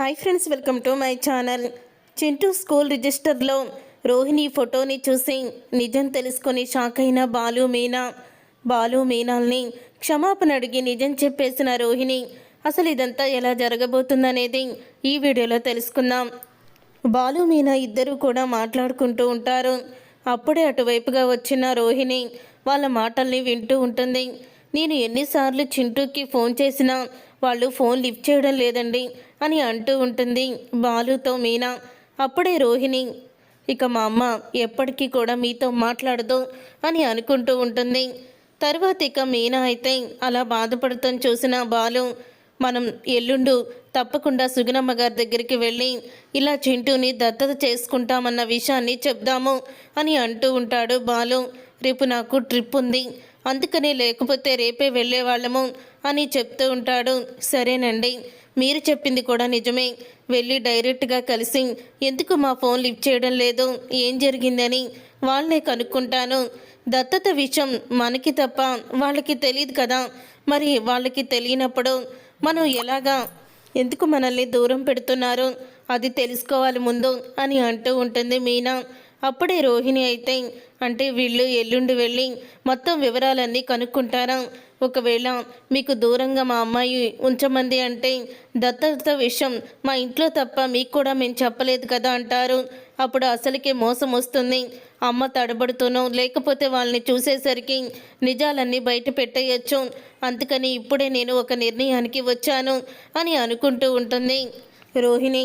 Hi friends welcome to my channel Chintu school రిజిస్టర్లో రోహిణి ఫోటోని చూసి నిజం తెలుసుకొని షాక్ అయిన బాలు మీనా బాలు మీనాల్ని క్షమాపణ అడిగి నిజం చెప్పేసిన రోహిణి అసలు ఇదంతా ఎలా జరగబోతుందనేది ఈ వీడియోలో తెలుసుకుందాం బాలు మీనా ఇద్దరు కూడా మాట్లాడుకుంటూ ఉంటారు అప్పుడే అటువైపుగా వచ్చిన రోహిణి వాళ్ళ మాటల్ని వింటూ ఉంటుంది నేను ఎన్నిసార్లు చింటూకి ఫోన్ చేసినా వాళ్ళు ఫోన్ లిఫ్ట్ చేయడం లేదండి అని అంటూ ఉంటుంది బాలుతో మీనా. అప్పుడే రోహిణి ఇక మా అమ్మ ఎప్పటికీ కూడా మీతో మాట్లాడదు అని అనుకుంటూ ఉంటుంది. తర్వాత ఇక మీనా అయితే అలా బాధపడతాం చూసిన బాలు మనం ఎల్లుండు తప్పకుండా సుగుణమ్మ గారి దగ్గరికి వెళ్ళి ఇలా చింటూని దత్తత చేసుకుంటామన్న విషయాన్ని చెప్దాము అని అంటూ ఉంటాడు బాలు. రేపు నాకు ట్రిప్ ఉంది అందుకని లేకపోతే రేపే వెళ్ళేవాళ్ళము అని చెప్తూ ఉంటాడు. సరేనండి మీరు చెప్పింది కూడా నిజమే. వెళ్ళి డైరెక్ట్గా కలిసి ఎందుకు మా ఫోన్ లిఫ్ట్ చేయడం లేదు? ఏం జరిగిందని? వాళ్ళనే కనుక్కుంటాను. దత్తత విషయం మనకి తప్ప వాళ్ళకి తెలియదు కదా. మరి వాళ్ళకి తెలియనప్పుడు మనం ఎలాగా ఎందుకు మనల్ని దూరం పెడుతున్నారు? అది తెలుసుకోవాలి ముందు అని అంటూ ఉంటుంది మీనా. అప్పుడే రోహిణి అయితే అంటే వీళ్ళు ఎల్లుండి వెళ్ళి మొత్తం వివరాలన్నీ కనుక్కుంటారా. ఒకవేళ మీకు దూరంగా మా అమ్మాయి ఉంచమంది అంటే దత్తత విషయం మా ఇంట్లో తప్ప మీకు కూడా మేము చెప్పలేదు కదా అంటారు. అప్పుడు అసలుకే మోసం వస్తుంది. అమ్మ తడబడుతూనో లేకపోతే వాళ్ళని చూసేసరికి నిజాలన్నీ బయట పెట్టేయచ్చు. అందుకని ఇప్పుడే నేను ఒక నిర్ణయానికి వచ్చాను అని అనుకుంటూ ఉంటుంది. రోహిణి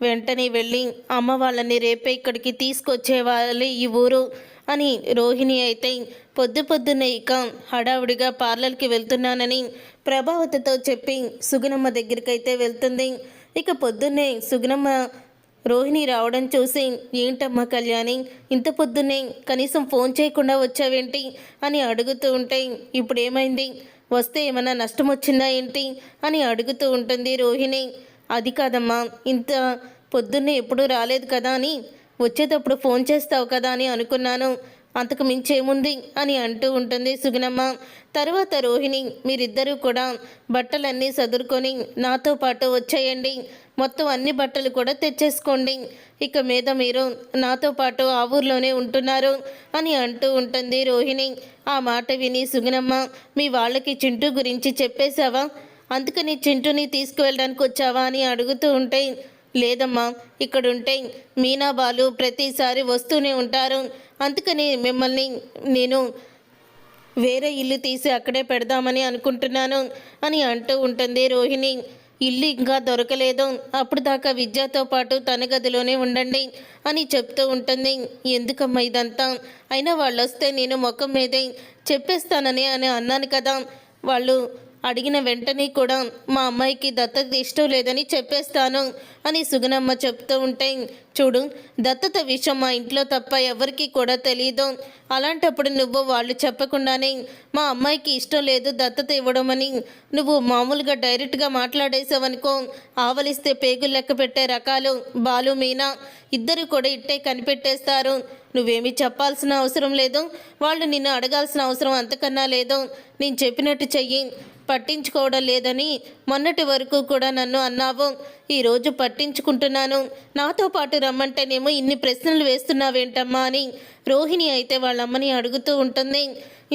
వెంటనే వెళ్ళి అమ్మ వాళ్ళని రేపే ఇక్కడికి తీసుకొచ్చేవాలి ఈ ఊరు అని రోహిణి అయితే పొద్దు పొద్దున్నే ఇక హడావుడిగా పార్లర్కి వెళ్తున్నానని ప్రభావతితో చెప్పి సుగుణమ్మ దగ్గరికి అయితే వెళ్తుంది. ఇక పొద్దున్నే సుగుణమ్మ రోహిణి రావడం చూసి ఏంటమ్మా కళ్యాణి ఇంత పొద్దున్నే కనీసం ఫోన్ చేయకుండా వచ్చావేంటి? అని అడుగుతూ ఉంటే ఇప్పుడు ఏమైంది వస్తే ఏమైనా నష్టం వచ్చిందా ఏంటి? అని అడుగుతూ ఉంటుంది రోహిణి. అది కాదమ్మా ఇంత పొద్దున్నే ఎప్పుడూ రాలేదు కదా అని వచ్చేటప్పుడు ఫోన్ చేస్తావు కదా అని అనుకున్నాను. అంతకు మించేముంది అని అంటూ ఉంటుంది సుగుణమ్మ. తర్వాత రోహిణి మీరిద్దరూ కూడా బట్టలన్నీ సదురుకొని నాతో పాటు వచ్చేయండి. మొత్తం అన్ని బట్టలు కూడా తెచ్చేసుకోండి. ఇక మీద మీరు నాతో పాటు ఆ ఊర్లోనే ఉంటున్నారు అని అంటూ ఉంటుంది రోహిణి. ఆ మాట విని సుగుణమ్మ మీ వాళ్ళకి చింటూ గురించి చెప్పేశావా? అందుకని చింటూని తీసుకువెళ్ళడానికి వచ్చావా అని అడుగుతూ ఉంటే లేదమ్మా ఇక్కడుంటే మీనా బాలు ప్రతిసారి వస్తూనే ఉంటారు. అందుకని మిమ్మల్ని నేను వేరే ఇల్లు తీసి అక్కడే పెడదామని అనుకుంటున్నాను అని అంటూ ఉంటుంది రోహిణి. ఇల్లు ఇంకా దొరకలేదు. అప్పుడు దాకా విద్యతో పాటు తన గదిలోనే ఉండండి అని చెప్తూ ఉంటుంది. ఎందుకమ్మా ఇదంతా? అయినా వాళ్ళు వస్తే నేను ముఖం మీదే చెప్పేస్తానని అని అన్నాను కదా. వాళ్ళు అడిగిన వెంటనే కూడా మా అమ్మాయికి దత్తత ఇష్టం లేదని చెప్పేస్తాను అని సుగనమ్మ చెప్తూ ఉంటే చూడు దత్తత విషయం మా ఇంట్లో తప్ప ఎవరికి కూడా తెలియదు అలాంటప్పుడు నువ్వు వాళ్ళు చెప్పకుండానే మా అమ్మాయికి ఇష్టం లేదు దత్తత ఇవ్వడమని నువ్వు మామూలుగా డైరెక్ట్గా మాట్లాడేసావనుకో ఆవలిస్తే పేగులు లెక్క పెట్టే రకాలు బాలు మీనా ఇద్దరు కూడా ఇట్టే కనిపెట్టేస్తారు. నువ్వేమీ చెప్పాల్సిన అవసరం లేదు. వాళ్ళు నిన్ను అడగాల్సిన అవసరం అంతకన్నా లేదు. నేను చెప్పినట్టు చెయ్యి. పట్టించుకోవడం లేదని మొన్నటి వరకు కూడా నన్ను అన్నావు. ఈరోజు పట్టించుకుంటున్నాను. నాతో పాటు రమ్మంటేనేమో ఇన్ని ప్రశ్నలు వేస్తున్నావేంటమ్మా అని రోహిణి అయితే వాళ్ళ అమ్మని అడుగుతూ ఉంటుంది.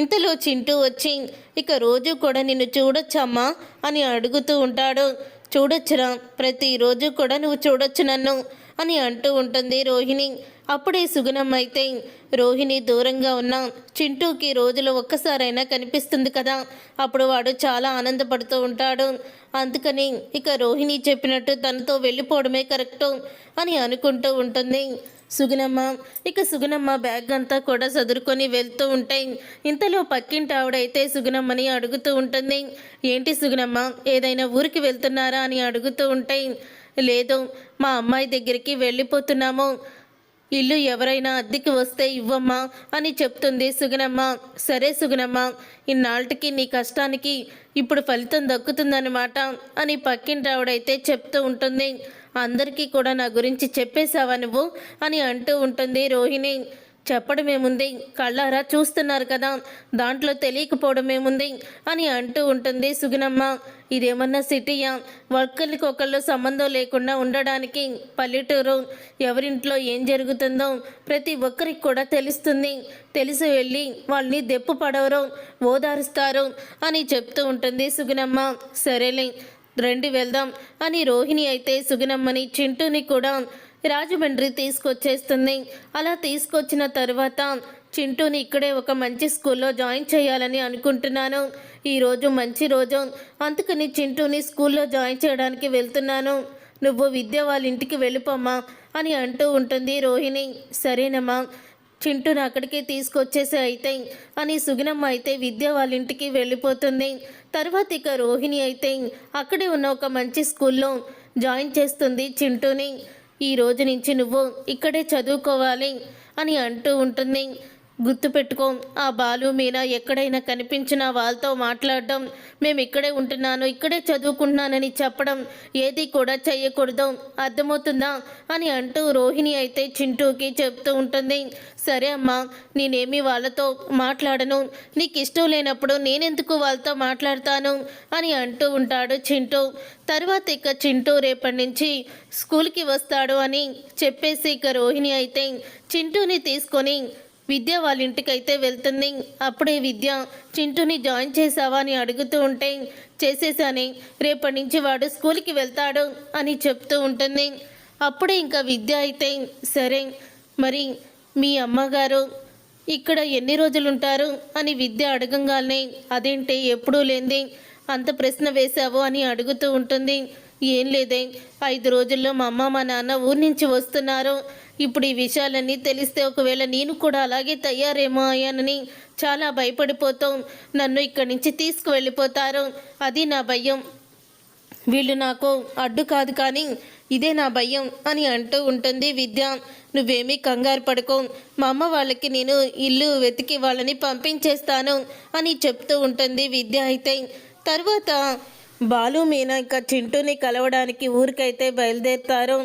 ఇంతలో చింటూ వచ్చి ఇక రోజు కూడా నిన్ను చూడొచ్చమ్మా అని అడుగుతూ ఉంటాడు. చూడొచ్చురా ప్రతిరోజు కూడా నువ్వు చూడొచ్చు నన్ను అని అంటూ ఉంటుంది రోహిణి. అప్పుడే సుగుణమ్మ అయితే రోహిణి దూరంగా ఉన్న చింటూకి రోజులో ఒక్కసారైనా కనిపిస్తుంది కదా. అప్పుడు వాడు చాలా ఆనందపడుతూ ఉంటాడు. అందుకని ఇక రోహిణి చెప్పినట్టు తనతో వెళ్ళిపోవడమే కరెక్టు అని అనుకుంటూ ఉంటుంది. సుగుణమ్మ ఇక సుగుణమ్మ బ్యాగ్ అంతా కూడా సదురుకొని వెళ్తూ ఉంటాయి ఇంతలో పక్కింటి ఆవిడైతే సుగుణమ్మని అడుగుతూ ఉంటుంది. ఏంటి సుగుణమ్మ ఏదైనా ఊరికి వెళ్తున్నారా? అని అడుగుతూ ఉంటాయి లేదు మా అమ్మాయి దగ్గరికి వెళ్ళిపోతున్నాము. ఇల్లు ఎవరైనా అద్దెకి వస్తే ఇవ్వమ్మా అని చెప్తుంది సుగనమ్మ సరే సుగనమ్మ ఇన్నాళ్ళకి నీ కష్టానికి ఇప్పుడు ఫలితం దక్కుతుందనమాట అని పక్కింటావిడైతే చెప్తూ ఉంటుంది. అందరికీ కూడా నా గురించి చెప్పేశావా నువ్వు? అని అంటూ ఉంటుంది రోహిణి. చెప్పడమేముంది కళ్ళారా చూస్తున్నారు కదా దాంట్లో తెలియకపోవడమేముంది అని అంటూ ఉంటుంది సుగుణమ్మ. ఇదేమన్నా సిటీయా? ఒకళ్ళకొకళ్ళు సంబంధం లేకుండా ఉండడానికి పల్లెటూరు ఎవరింట్లో ఏం జరుగుతుందో ప్రతి ఒక్కరికి కూడా తెలుస్తుంది. తెలిసి వెళ్ళి వాళ్ళని దెప్పు పడవరు ఓదారుస్తారు అని చెప్తూ ఉంటుంది సుగుణమ్మ. సరేలే రండి వెళ్దాం అని రోహిణి అయితే సుగుణమ్మని చింటూని కూడా రాజమండ్రి తీసుకొచ్చేస్తుంది. అలా తీసుకొచ్చిన తర్వాత చింటూని ఇక్కడే ఒక మంచి స్కూల్లో జాయిన్ చేయాలని అనుకుంటున్నాను. ఈరోజు మంచి రోజు. అందుకని చింటూని స్కూల్లో జాయిన్ చేయడానికి వెళ్తున్నాను. నువ్వు విద్య వాళ్ళ ఇంటికి వెళ్ళిపోమ్మా అని అంటూ ఉంటుంది రోహిణి. సరేనమ్మా. చింటూని అక్కడికి తీసుకొచ్చేసి అయితే అని సుగుణమ్మ అయితే విద్య వాళ్ళ ఇంటికి వెళ్ళిపోతుంది. తర్వాత ఇక రోహిణి అయితే అక్కడే ఉన్న ఒక మంచి స్కూల్లో జాయిన్ చేస్తుంది చింటూని. ఈ రోజు నుంచి నువ్వు ఇక్కడే చదువుకోవాలి అని అంటూ ఉంటుంది. గుర్తుపెట్టుకో ఆ బాలు మీనా ఎక్కడైనా కనిపించిన వాళ్ళతో మాట్లాడడం మేము ఇక్కడే ఉంటున్నాను ఇక్కడే చదువుకుంటున్నానని చెప్పడం ఏది కూడా చేయకూడదు అర్థమవుతుందా? అని అంటూ రోహిణి అయితే చింటూకి చెప్తూ ఉంటుంది. సరే అమ్మా నేనేమి వాళ్ళతో మాట్లాడను నీకు ఇష్టం లేనప్పుడు నేనెందుకు వాళ్ళతో మాట్లాడతాను? అని అంటూ ఉంటాడు చింటూ. తర్వాత ఇక చింటూ రేపటి నుంచి స్కూల్కి వస్తాడు అని చెప్పేసి ఇక రోహిణి అయితే చింటూని తీసుకొని విద్య వాళ్ళ ఇంటికైతే వెళ్తుంది. అప్పుడే విద్య చింటూని జాయిన్ చేసావా అని అడుగుతూ ఉంటే చేసేసాని రేపటి నుంచి వాడు స్కూల్కి వెళ్తాడు అని చెప్తూ ఉంటుంది. అప్పుడే ఇంకా విద్య అయితే సరే మరి మీ అమ్మగారు ఇక్కడ ఎన్ని రోజులు ఉంటారు అని విద్య అడగంగానే అదేంటి? ఎప్పుడూ లేంది అంత ప్రశ్న వేశావు? అని అడుగుతూ ఉంటుంది. ఏం లేదే. ఐదు రోజుల్లో మా అమ్మ మా నాన్న ఊరి నుంచి వస్తున్నారు. ఇప్పుడు ఈ విషయాలన్నీ తెలిస్తే ఒకవేళ నేను కూడా అలాగే తయారేమో అయ్యానని చాలా భయపడిపోతాం. నన్ను ఇక్కడి నుంచి తీసుకువెళ్ళిపోతారు. అది నా భయం. వీళ్ళు నాకు అడ్డు కాదు కానీ ఇదే నా భయం అని అంటూ ఉంటుంది విద్య. నువ్వేమీ కంగారు పడుకో. మా అమ్మ వాళ్ళకి నేను ఇల్లు వెతికి వాళ్ళని పంపించేస్తాను అని చెప్తూ ఉంటుంది విద్య అయితే. తర్వాత బాలు మీనా ఇంకా చింటూని కలవడానికి ఊరికైతే బయలుదేరుతారు.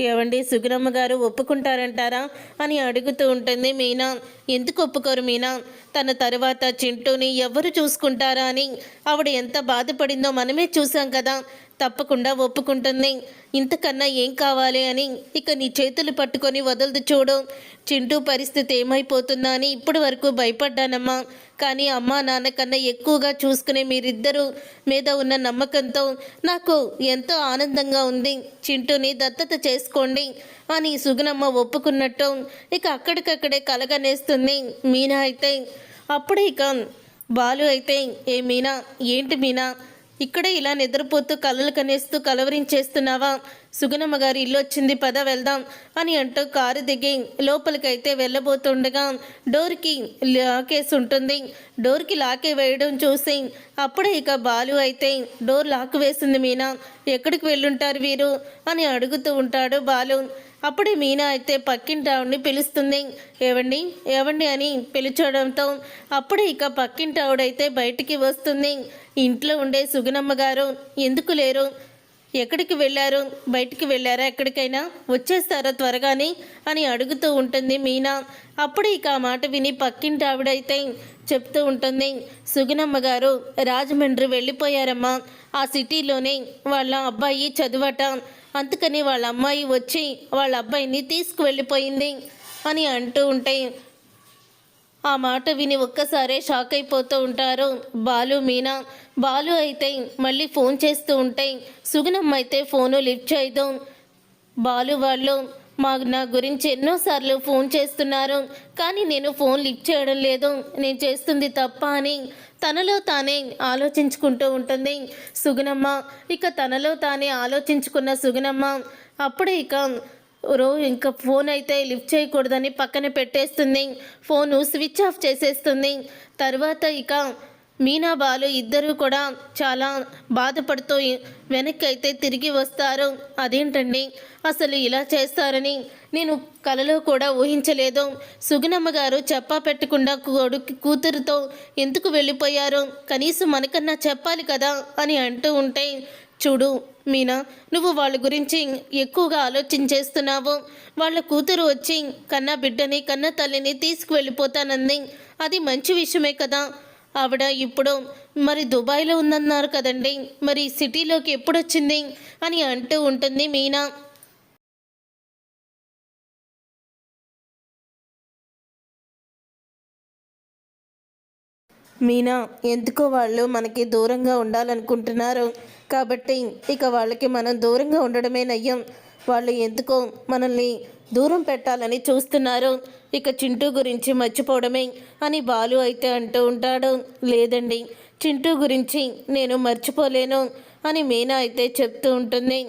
ఏవండి సుగుణమ్మ గారు ఒప్పుకుంటారంటారా అని అడుగుతూ ఉంటుంది మీనా. ఎందుకు ఒప్పుకోరు మీనా? తన తర్వాత చింటూని ఎవరు చూసుకుంటారా అని ఆవిడ ఎంత బాధపడిందో మనమే చూసాం కదా. తప్పకుండా ఒప్పుకుంటుంది. ఇంతకన్నా ఏం కావాలి అని ఇక నీ చేతులు పట్టుకొని వదలదు చూడు. చింటూ పరిస్థితి ఏమైపోతుందా అని ఇప్పటి వరకు భయపడ్డానమ్మా. కానీ అమ్మా నాన్న కన్నా ఎక్కువగా చూసుకునే మీరిద్దరూ మీద ఉన్న నమ్మకంతో నాకు ఎంతో ఆనందంగా ఉంది. చింటూని దత్తత చేసుకోండి. అని సుగుణమ్మ ఒప్పుకున్నట్టు ఇక అక్కడికక్కడే కలగనేస్తుంది మీనా అయితే. అప్పుడే ఇక బాలు అయితే ఏ మీనా ఏంటి మీనా? ఇక్కడే ఇలా నిద్రపోతూ కలలు కనేస్తూ కలవరించేస్తున్నావా? సుగుణమ్మ గారి ఇల్లు వచ్చింది పద వెళ్దాం అని అంటూ కారు దిగి లోపలికైతే వెళ్ళబోతుండగా డోర్కి లాకేసి ఉంటుంది డోర్కి లాకే వేయడం చూసి అప్పుడే ఇక బాలు అయితే డోర్ లాక్ వేసింది మీనా ఎక్కడికి వెళ్ళుంటారు వీరు? అని అడుగుతూ ఉంటాడు బాలు. అప్పుడే మీనా అయితే పక్కింటి ఆవిడని పిలుస్తుంది. ఏవండి? ఏవండి? అని పిలిచడంతో అప్పుడే ఇక పక్కింటి ఆవిడైతే బయటికి వస్తుంది. ఇంట్లో ఉండే సుగుణమ్మ గారు ఎందుకు లేరు? ఎక్కడికి వెళ్ళారు? బయటికి వెళ్ళారా ఎక్కడికైనా? వచ్చేస్తారా త్వరగానే? అని అడుగుతూ ఉంటుంది మీనా. అప్పుడు ఇక ఆ మాట విని పక్కింటి ఆవిడైతే చెప్తూ ఉంటుంది. సుగుణమ్మ గారు రాజమండ్రి వెళ్ళిపోయారమ్మా. ఆ సిటీలోనే వాళ్ళ అబ్బాయి చదువట. అందుకని వాళ్ళ అమ్మాయి వచ్చి వాళ్ళ అబ్బాయిని తీసుకువెళ్ళిపోయింది అని అంటూ ఉంటే ఆ మాట విని ఒక్కసారే షాక్ అయిపోతూ ఉంటారు బాలు మీనా. బాలు అయితే మళ్ళీ ఫోన్ చేస్తూ ఉంటే సుగుణమ్మ అయితే ఫోను లిఫ్ట్ చేయదు. బాలు వాళ్ళు మా నా గురించి ఎన్నోసార్లు ఫోన్ చేస్తున్నారు కానీ నేను ఫోన్ లిఫ్ట్ చేయడం లేదు. నేను చేస్తుంది తప్ప అని తనలో తానే ఆలోచించుకుంటూ ఉంటుంది సుగుణమ్మ. ఇక తనలో తానే ఆలోచించుకున్న సుగుణమ్మ. అప్పుడే ఇక రో ఇంకా ఫోన్ అయితే లిఫ్ట్ చేయకూడదని పక్కన పెట్టేస్తుంది. ఫోను స్విచ్ ఆఫ్ చేసేస్తుంది. తర్వాత ఇక మీనా బాలు ఇద్దరూ కూడా చాలా బాధపడుతూ వెనక్కి అయితే తిరిగి వస్తారు. అదేంటండి? అసలు ఇలా చేస్తారని నేను కలలో కూడా ఊహించలేదు. సుగుణమ్మ గారు చెప్పా పెట్టకుండా కొడుకు కూతురుతో ఎందుకు వెళ్ళిపోయారు? కనీసం మనకన్నా చెప్పాలి కదా అని అంటూ ఉంటే చూడు మీనా నువ్వు వాళ్ళ గురించి ఎక్కువగా ఆలోచించేస్తున్నావు. వాళ్ళ కూతురు వచ్చి కన్నా బిడ్డని కన్న తల్లిని తీసుకువెళ్ళిపోతానంది. అది మంచి విషయమే కదా. ఆవిడ ఇప్పుడు మరి దుబాయ్లో ఉందన్నారు కదండి మరి సిటీలోకి ఎప్పుడు వచ్చింది అని అంటూ ఉంటుంది మీనా. మీనా ఎందుకో వాళ్ళు మనకి దూరంగా ఉండాలనుకుంటున్నారు. కాబట్టి ఇక వాళ్ళకి మనం దూరంగా ఉండడమే నయ్యం. వాళ్ళు ఎందుకో మనల్ని దూరం పెట్టాలని చూస్తున్నారు. ఇక చింటూ గురించి మర్చిపోవడమే అని బాలు అయితే అంటూ ఉంటాడు. లేదండి చింటూ గురించి నేను మర్చిపోలేను అని మీనా అయితే చెప్తూ ఉంటుంది.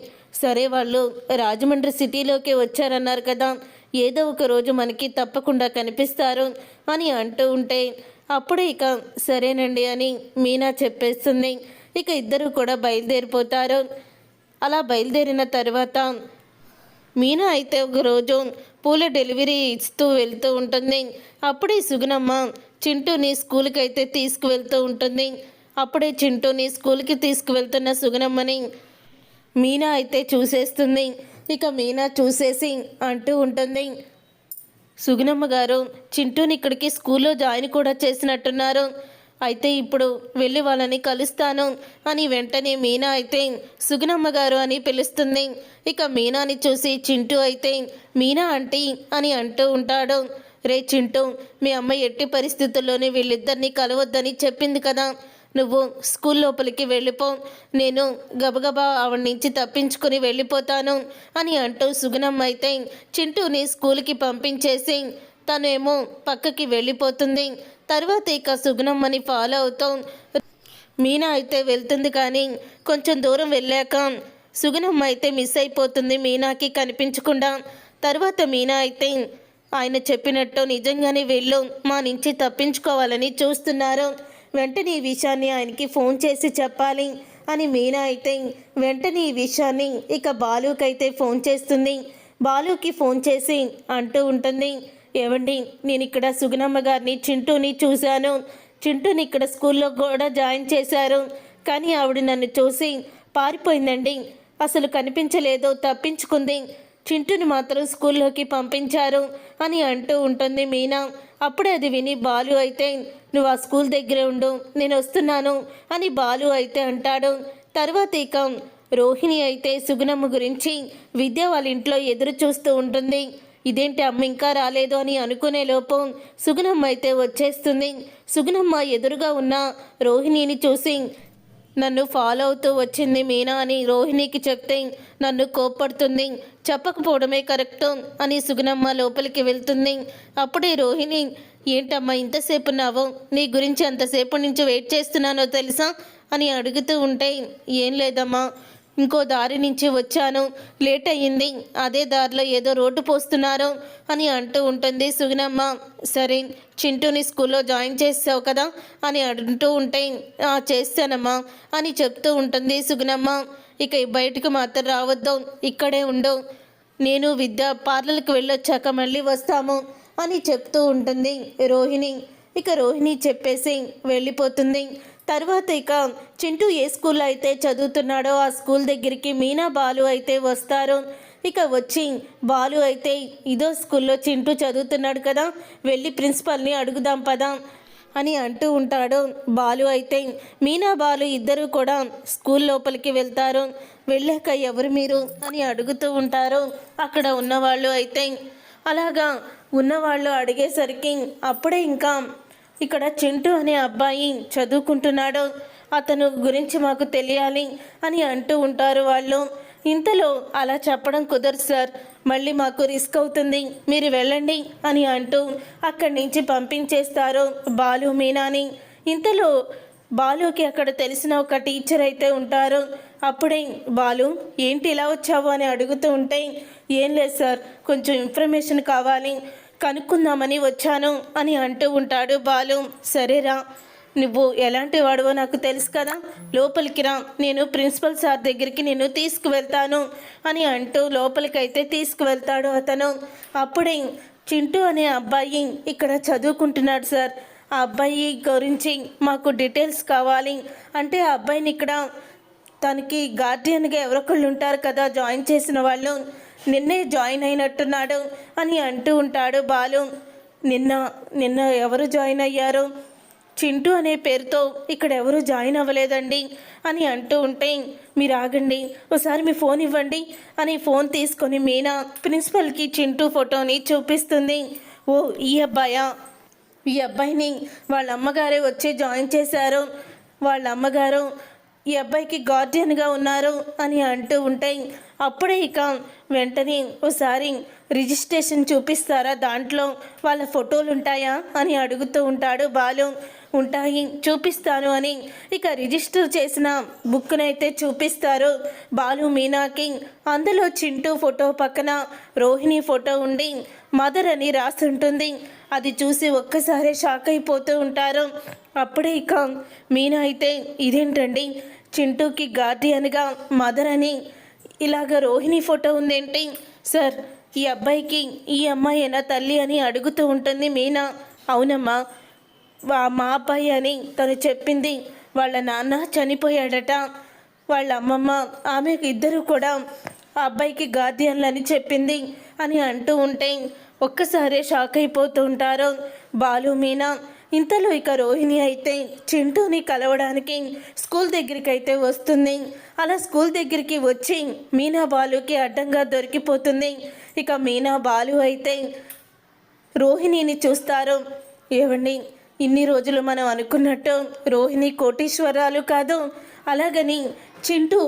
సరే వాళ్ళు రాజమండ్రి సిటీలోకి వచ్చారన్నారు కదా ఏదో ఒక రోజు మనకి తప్పకుండా కనిపిస్తారు అని అంటూ ఉంటే అప్పుడు ఇక సరేనండి అని మీనా చెప్పేస్తుంది. ఇక ఇద్దరు కూడా బయలుదేరిపోతారు. అలా బయలుదేరిన తర్వాత మీనా అయితే ఒక రోజు పూల డెలివరీ ఇస్తూ వెళ్తూ ఉంటుంది. అప్పుడే సుగుణమ్మ చింటూని స్కూల్కి అయితే తీసుకువెళ్తూ ఉంటుంది. అప్పుడే చింటూని స్కూల్కి తీసుకువెళ్తున్న సుగుణమ్మని మీనా అయితే చూసేస్తుంది. ఇక మీనా చూసేసి అంటూ ఉంటుంది. సుగుణమ్మ గారు చింటూని ఇక్కడికి స్కూల్లో జాయిన్ కూడా చేసినట్టున్నారు. అయితే ఇప్పుడు వెళ్ళి వాళ్ళని కలుస్తాను అని వెంటనే మీనా అయితే సుగుణమ్మ గారు అని పిలుస్తుంది. ఇక మీనాని చూసి చింటూ అయితే మీనా ఆంటీ అని అంటూ ఉంటాడు. రే చింటూ మీ అమ్మ ఎట్టి పరిస్థితుల్లోనే వీళ్ళిద్దరిని కలవద్దని చెప్పింది కదా. నువ్వు స్కూల్ లోపలికి వెళ్ళిపో. నేను గబగబా ఆవిడ నుంచి తప్పించుకుని వెళ్ళిపోతాను అని అంటూ సుగుణమ్మ అయితే చింటూని స్కూల్కి పంపించేసి తనేమో పక్కకి వెళ్ళిపోతుంది. తర్వాత ఇక సుగుణమ్మని ఫాలో అవుతాం. మీనా అయితే వెళ్తుంది కానీ కొంచెం దూరం వెళ్ళాక సుగుణమ్మ అయితే మిస్ అయిపోతుంది మీనాకి కనిపించకుండా. తర్వాత మీనా అయితే ఆయన చెప్పినట్టు నిజంగానే వెళ్ళు మా నుంచి తప్పించుకోవాలని చూస్తున్నారు. వెంటనే ఈ విషయాన్ని ఆయనకి ఫోన్ చేసి చెప్పాలి అని మీనా అయితే వెంటనే ఈ విషయాన్ని ఇక బాలుకైతే ఫోన్ చేస్తుంది. బాలుకి ఫోన్ చేసి అంటూ ఉంటుంది. ఏమండి నేను ఇక్కడ సుగుణమ్మ గారిని చింటూని చూశాను. చింటూని ఇక్కడ స్కూల్లో కూడా జాయిన్ చేశారు. కానీ ఆవిడ నన్ను చూసి పారిపోయిందండి. అసలు కనిపించలేదు తప్పించుకుంది. చింటూని మాత్రం స్కూల్లోకి పంపించారు అని అంటూ ఉంటుంది మీనా. అప్పుడే అది విని బాలు అయితే నువ్వు ఆ స్కూల్ దగ్గరే ఉండు నేను వస్తున్నాను అని బాలు అయితే అంటాడు. తర్వాత ఇక రోహిణి అయితే సుగుణమ్మ గురించి విద్య వాళ్ళ ఇంట్లో ఎదురు చూస్తూ ఉంటుంది. ఇదేంటి అమ్మ ఇంకా రాలేదు అని అనుకునే లోపం సుగుణమ్మ అయితే వచ్చేస్తుంది. సుగుణమ్మ ఎదురుగా ఉన్న రోహిణిని చూసి నన్ను ఫాలో అవుతూ వచ్చింది మీనా అని రోహిణికి చెప్తే నన్ను కోప్పడుతుంది. చెప్పకపోవడమే కరెక్ట్ అని సుగుణమ్మ లోపలికి వెళ్తుంది. అప్పుడే రోహిణి ఏంటమ్మా ఇంతసేపు ఉన్నావు? నీ గురించి అంతసేపు నుంచి వెయిట్ చేస్తున్నానో తెలుసా? అని అడుగుతూ ఉంటే ఏం లేదమ్మా. ఇంకో దారి నుంచి వచ్చాను. లేట్ అయ్యింది. అదే దారిలో ఏదో రోడ్డు పోస్తున్నారు అని అంటూ ఉంటుంది సుగుణమ్మ. సరే చింటూని స్కూల్లో జాయిన్ చేసావు కదా అని అంటూ ఉంటే "ఆ, చేస్తానమ్మా అని చెప్తూ ఉంటుంది సుగుణమ్మ. ఇక బయటకు మాత్రం రావద్దు. ఇక్కడే ఉండు. నేను విద్య పార్లర్కి వెళ్ళొచ్చాక మళ్ళీ వస్తాము అని చెప్తూ ఉంటుంది రోహిణి. ఇక రోహిణి చెప్పేసి వెళ్ళిపోతుంది. తర్వాత ఇక చింటూ ఏ స్కూల్లో అయితే చదువుతున్నాడో ఆ స్కూల్ దగ్గరికి మీనా బాలు అయితే వస్తారు. ఇక వచ్చి బాలు అయితే ఇదో స్కూల్లో చింటూ చదువుతున్నాడు కదా వెళ్ళి ప్రిన్సిపల్ని అడుగుదాం పదా అని అంటూ ఉంటాడు. బాలు అయితే మీనా బాలు ఇద్దరు కూడా స్కూల్ లోపలికి వెళ్తారు. వెళ్ళాక ఎవరు మీరు అని అడుగుతూ ఉంటారు. అక్కడ ఉన్నవాళ్ళు అయితే అలాగా ఉన్నవాళ్ళు అడిగేసరికి అప్పుడే ఇంకా ఇక్కడ చింటూ అనే అబ్బాయి చదువుకుంటున్నాడు. అతను గురించి మాకు తెలియాలి అని అంటూ ఉంటారు వాళ్ళు. ఇంతలో అలా చెప్పడం కుదరదు సార్. మళ్ళీ మాకు రిస్క్ అవుతుంది. మీరు వెళ్ళండి అని అంటూ అక్కడి నుంచి పంపించేస్తారు బాలు మీనాని. ఇంతలో బాలుకి అక్కడ తెలిసిన ఒక టీచర్ అయితే ఉంటారు. అప్పుడే బాలు ఏంటి ఇలా వచ్చావు? అని అడుగుతూ ఉంటే ఏం లేదు సార్. కొంచెం ఇన్ఫర్మేషన్ కావాలి. కనుక్కుందామని వచ్చాను అని అంటూ ఉంటాడు బాలు. సరేరా నువ్వు ఎలాంటి వాడువో నాకు తెలుసు కదా. లోపలికి రా. నేను ప్రిన్సిపల్ సార్ దగ్గరికి నేను తీసుకువెళ్తాను అని అంటూ లోపలికైతే తీసుకువెళ్తాడు అతను. అప్పుడే చింటూ అనే అబ్బాయి ఇక్కడ చదువుకుంటున్నాడు సార్. ఆ అబ్బాయి గురించి మాకు డీటెయిల్స్ కావాలి అంటే ఆ అబ్బాయిని ఇక్కడ తనకి గార్డియన్గా ఎవరొకళ్ళు ఉంటారు కదా జాయిన్ చేసిన వాళ్ళు. నిన్నే జాయిన్ అయినట్టున్నాడు అని అంటూ ఉంటాడు బాలు. నిన్న నిన్న ఎవరు జాయిన్ అయ్యారు? చింటూ అనే పేరుతో ఇక్కడ ఎవరు జాయిన్ అవ్వలేదండి అని అంటూ ఉంటే మీరు ఆగండి ఒకసారి మీ ఫోన్ ఇవ్వండి అని ఫోన్ తీసుకొని మీనా ప్రిన్సిపల్కి చింటూ ఫోటోని చూపిస్తుంది. ఓ ఈ అబ్బాయా? ఈ అబ్బాయిని వాళ్ళ అమ్మగారే వచ్చి జాయిన్ చేశారు. వాళ్ళ అమ్మగారు ఈ అబ్బాయికి గార్డియన్గా ఉన్నారు అని అంటూ ఉంటే అప్పుడే ఇక వెంటనే ఒకసారి రిజిస్ట్రేషన్ చూపిస్తారా? దాంట్లో వాళ్ళ ఫోటోలు ఉంటాయా? అని అడుగుతూ ఉంటాడు బాలు. ఉంటాయి చూపిస్తాను అని ఇక రిజిస్టర్ చేసిన బుక్నైతే చూపిస్తారు. బాలు మీనాకి అందులో చింటూ ఫోటో పక్కన రోహిణి ఫోటో ఉండి మదర్ అని రాసి ఉంటుంది. అది చూసి ఒక్కసారి షాక్ అయిపోతూ ఉంటారు. అప్పుడే ఇక మీనా అయితే ఇదేంటండి? చింటూకి గార్డియన్గా మదర్ అని ఇలాగ రోహిణి ఫోటో ఉందేంటి? సార్ ఈ అబ్బాయికి ఈ అమ్మాయేనా తల్లి అని అడుగుతూ ఉంటుంది మీనా. అవునమ్మా వా- మా అబ్బాయి అని తను చెప్పింది. వాళ్ళ నాన్న చనిపోయాడట. వాళ్ళ అమ్మమ్మ ఆమెకు ఇద్దరు కూడా ఆ అబ్బాయికి గార్డియన్లని చెప్పింది అని అంటూ ఉంటే ఒక్కసారే షాక్ అయిపోతూ ఉంటారు. బాలు మీనా ఇంతలో ఇక రోహిణి అయితే చింటూని కలవడానికి స్కూల్ దగ్గరికి అయితే వస్తుంది. అలా స్కూల్ దగ్గరికి వచ్చి మీనా బాలుకి అడ్డంగా దొరికిపోతుంది. ఇక మీనా బాలు అయితే రోహిణిని చూస్తారు. ఏవండి ఇన్ని రోజులు మనం అనుకున్నట్టు రోహిణి కోటీశ్వరాలు కాదు అలాగని చింటూ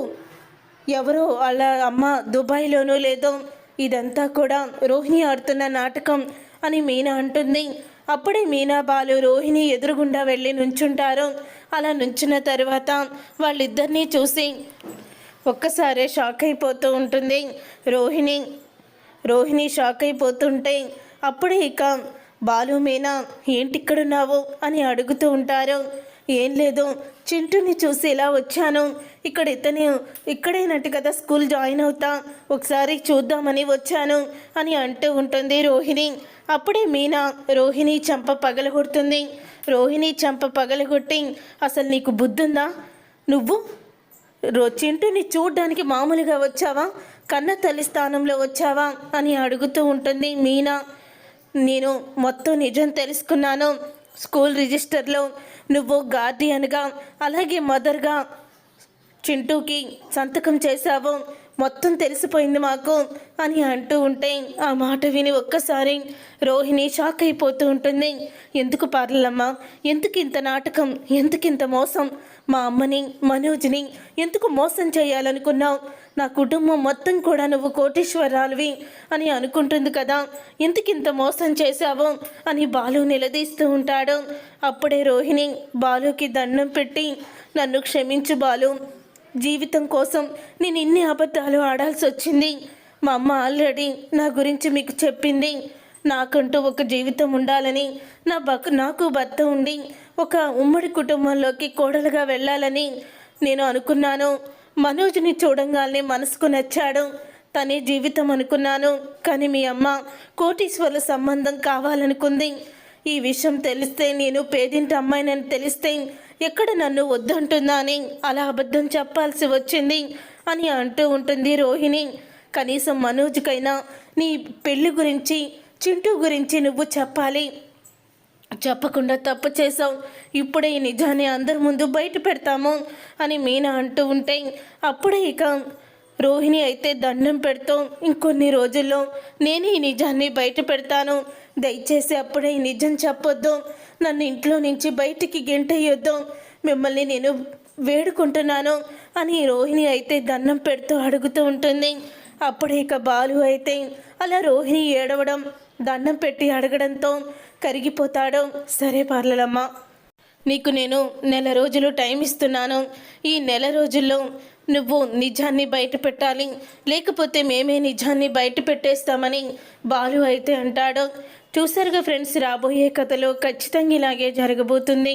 ఎవరో వాళ్ళ అమ్మ దుబాయ్లోనూ లేదో ఇదంతా కూడా రోహిణి ఆడుతున్న నాటకం అని మీనా అంటుంది. అప్పుడే మీనా బాలు రోహిణి ఎదురుగుండా వెళ్ళి నుంచుంటారు. అలా నుంచిన తర్వాత వాళ్ళిద్దరినీ చూసి ఒక్కసారే షాక్ అయిపోతూ ఉంటుంది. రోహిణి రోహిణి షాక్ అయిపోతుంటే అప్పుడే ఇక బాలు మీనా ఏంటి ఇక్కడున్నావు అని అడుగుతూ ఉంటారు. ఏం లేదు. చింటూని చూసి ఇలా వచ్చాను. ఇక్కడ ఇతను ఇక్కడేనట్టు కదా స్కూల్ జాయిన్ అవుతా. ఒకసారి చూద్దామని వచ్చాను అని అంటూ ఉంటుంది రోహిణి. అప్పుడే మీనా రోహిణి చంప పగలగొడుతుంది. రోహిణి చంప పగలగొట్టి అసలు నీకు బుద్ధుందా? నువ్వు? రో చింటూని చూడ్డానికి మామూలుగా వచ్చావా? కన్న తల్లి స్థానంలో వచ్చావా? అని అడుగుతూ ఉంటుంది మీనా. నేను మొత్తం నిజం తెలుసుకున్నాను. స్కూల్ రిజిస్టర్లో నువ్వు గార్డియన్గా అలాగే మదర్గా చింటూకి సంతకం చేశావు. మొత్తం తెలిసిపోయింది మాకు అని అంటూ ఉంటే ఆ మాట విని ఒక్కసారి రోహిణి షాక్ అయిపోతూ ఉంటుంది. ఎందుకు పార్లమ్మ ఎందుకు ఇంత నాటకం? ఎందుకు ఇంత మోసం? మా అమ్మని మనోజ్ని ఎందుకు మోసం చేయాలనుకున్నావు? నా కుటుంబం మొత్తం కూడా నువ్వు కోటీశ్వరాలువి అని అనుకుంటుంది కదా. ఇంతకింత ఇంత మోసం చేశావు అని బాలు నిలదీస్తూ ఉంటాడు. అప్పుడే రోహిణి బాలుకి దండం పెట్టి నన్ను క్షమించు బాలు. జీవితం కోసం నేను ఇన్ని అబద్ధాలు ఆడాల్సి వచ్చింది. మా అమ్మ ఆల్రెడీ నా గురించి మీకు చెప్పింది. నాకంటూ ఒక జీవితం ఉండాలని నా బక్ నాకు భర్త ఉండి ఒక ఉమ్మడి కుటుంబంలోకి కోడలుగా వెళ్ళాలని నేను అనుకున్నాను. మనోజ్ని చూడంగానే మనసుకు నచ్చాడు. తనే జీవితం అనుకున్నాను. కానీ మీ అమ్మ కోటీశ్వర్ల సంబంధం కావాలనుకుంది. ఈ విషయం తెలిస్తే నేను పేదింటి అమ్మాయినని తెలిస్తే ఎక్కడ నన్ను వద్దంటుందా అని అలా అబద్ధం చెప్పాల్సి వచ్చింది అని అంటూ ఉంటుంది రోహిణి. కనీసం మనోజ్కైనా నీ పెళ్ళి గురించి చింటూ గురించి నువ్వు చెప్పాలి. చెప్పకుండా తప్పు చేసాం ఇప్పుడే ఈ నిజాన్ని అందరి ముందు బయట పెడతాము అని మీనా అంటూ ఉంటే అప్పుడే ఇక రోహిణి అయితే దండం పెడతాం ఇంకొన్ని రోజుల్లో నేను ఈ నిజాన్ని బయట పెడతాను. దయచేసి అప్పుడే ఈ నిజం చెప్పొద్దు. నన్ను ఇంట్లో నుంచి బయటికి గెంటయ్యొద్దు మిమ్మల్ని నేను వేడుకుంటున్నాను అని రోహిణి అయితే దండం పెడుతూ అడుగుతూ ఉంటుంది. అప్పుడే ఇక బాలు అయితే అలా రోహిణి ఏడవడం దండం పెట్టి అడగడంతో కరిగిపోతాడు. సరే పార్లలమ్మ నీకు నేను నెల రోజులు టైం ఇస్తున్నాను. ఈ నెల రోజుల్లో నువ్వు నిజాన్ని బయట పెట్టాలి. లేకపోతే మేమే నిజాన్ని బయట పెట్టేస్తామని బాలు అయితే అంటాడు. చూసారుగా ఫ్రెండ్స్ రాబోయే కథలో ఖచ్చితంగా ఇలాగే జరగబోతుంది.